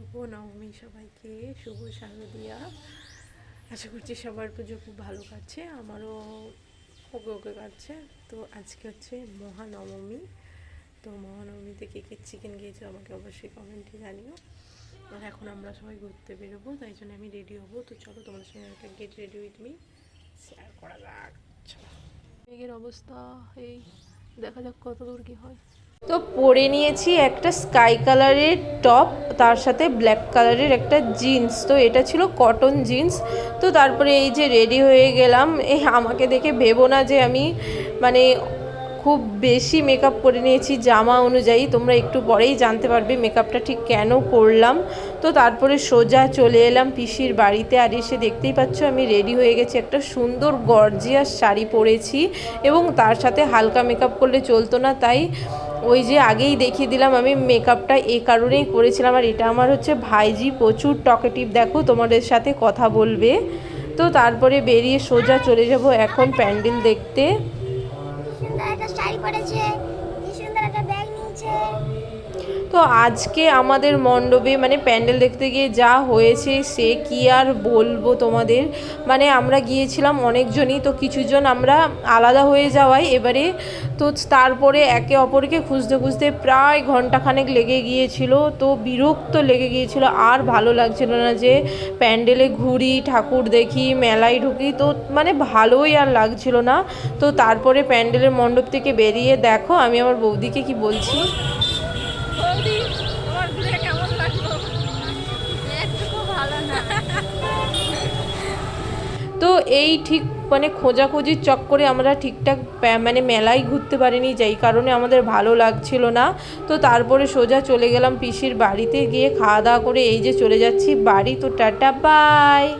শুভ নবমী সবাইকে, শুভ শারদিয়া। আশা করছি সবার পুজো খুব ভালো কাটছে, আমারও ওকে ওকে কাটছে। তো আজকে হচ্ছে মহানবমী। তো মহানবমীতে কে কে চিকেন খেয়েছো আমাকে অবশ্যই কমেন্টে জানিও। আর এখন আমরা সবাই ঘুরতে বেরোবো, তাই জন্য আমি রেডি হব। তো চলো তোমাদের সঙ্গে একটা get ready with me share করা যাক অবস্থা, এই দেখা যাক কত দূর কি হয়। তো পরে নিয়েছি একটা স্কাই কালারের টপ, তার সাথে ব্ল্যাক কালারের একটা জিন্স। তো এটা ছিল কটন জিন্স। তো তারপরে এই যে রেডি হয়ে গেলাম এই আমাকে দেখে ভেবো না যে আমি মানে খুব বেশি মেকআপ করে নিয়েছি জামা অনুযায়ী। তোমরা একটু পরেই জানতে পারবে মেকআপটা ঠিক কেন করলাম। তো তারপরে সোজা চলে এলাম পিসির বাড়িতে আর এসে দেখতেই পাচ্ছ আমি রেডি হয়ে গেছি। একটা সুন্দর গর্জিয়াস শাড়ি পরেছি এবং তার সাথে হালকা মেকআপ করলে চলতো না, তাই ওই যে আগেই দেখিয়ে দিলাম, আমি মেকআপটা এ কারণেই করেছিলাম, আর এটা আমার হচ্ছে ভাইজি প্রচুর টকেটিভ দেখো তোমাদের সাথে কথা বলবে। তো তারপরে বেরিয়ে সোজা চলে যাব এখন প্যান্ডেল দেখতে। তো আজকে আমাদের মণ্ডপে মানে প্যান্ডেল দেখতে গিয়ে যা হয়েছে সে কি আর বলব তোমাদের? মানে আমরা গিয়েছিলাম অনেকজনই, তো কিছুজন আমরা আলাদা হয়ে যাওয়ায় এবারে তো তারপরে একে অপরকে খুঁজতে খুঁজতে প্রায় ঘন্টাখানেক লেগে গিয়েছিল, তো বিরক্ত লেগে গিয়েছিল। আর ভালো লাগছিল না যে প্যান্ডেলে ঘুরি, ঠাকুর দেখি, মেলায় ঢুকি, তো মানে ভালোই আর লাগছিল না। তো তারপরে প্যান্ডেলের মণ্ডপ থেকে বেরিয়ে দেখো, আমি আমার বৌদিকে কি বলছি বৌদি তোমার ঘুরে কেমন লাগল একটুকু ভালো না তো এই ঠিক মানে খোঁজাখুঁজির চক্করে আমরা ঠিকঠাক মানে মেলায় ঘুরতে পারিনি যাই কারণে আমাদের ভালো লাগছিল না। তো তারপরে সোজা চলে গেলাম পিসির বাড়িতে গিয়ে খাওয়া দাওয়া করে এই যে চলে যাচ্ছি। বাড়ি তো টাটা, বাই!